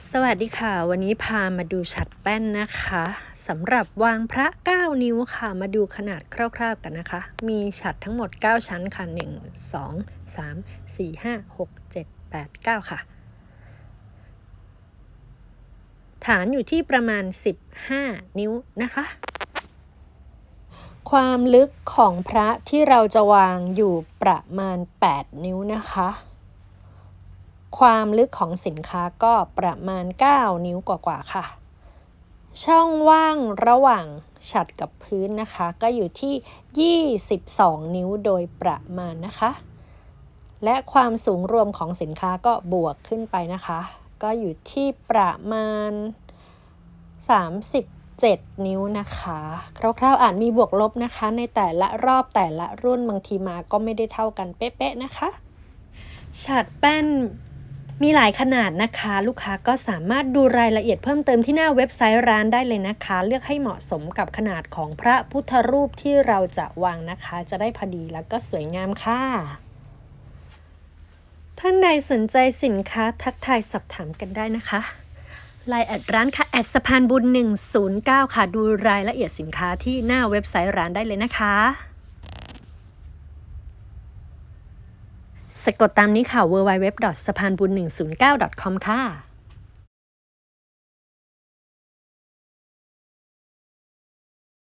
สวัสดีค่ะ วันนี้พามาดูฉัดแป้นนะคะสำหรับวางพระ 9 นิ้วค่ะ มาดูขนาดคร่าวๆกันนะคะ มีฉัดทั้งหมด 9 ชั้นค่ะ 1 2 3 4 5 6 7 8 9 ค่ะ ฐานอยู่ที่ประมาณ 15 นิ้วนะคะ ความลึกของพระที่เราจะวางอยู่ประมาณ 8 นิ้วนะคะ ความลึกของสินค้าก็ประมาณ 9 นิ้วกว่าๆค่ะ ช่องว่างระหว่างฉัดกับพื้นนะคะ ก็อยู่ที่ 22 นิ้วโดยประมาณนะคะ และความสูงรวมของสินค้าก็บวกขึ้นไปนะคะ ก็อยู่ที่ประมาณ37นิ้วนะคะคร่าวๆอาจมีบวกลบนะคะ ในแต่ละรอบแต่ละรุ่นบางทีมาก็ไม่ได้เท่ากันเป๊ะๆนะคะ ฉัดแป้น มีหลายขนาดนะคะ ลูกค้าก็สามารถดูรายละเอียดเพิ่มเติมที่หน้าเว็บไซต์ร้านได้เลยนะคะ เลือกให้เหมาะสมกับขนาดของพระพุทธรูปที่เราจะวางนะคะ จะได้พอดีแล้วก็สวยงามค่ะ ท่านใดสนใจสินค้าทักทายสอบถามกันได้นะคะไลน์แอดร้านค่ะแอดสะพานบุญ 109 ค่ะ ดูรายละเอียดสินค้าที่หน้าเว็บไซต์ร้านได้เลยนะคะ สะกดตามนี้ค่ะ www. สะพานบุญ109 com ค่ะ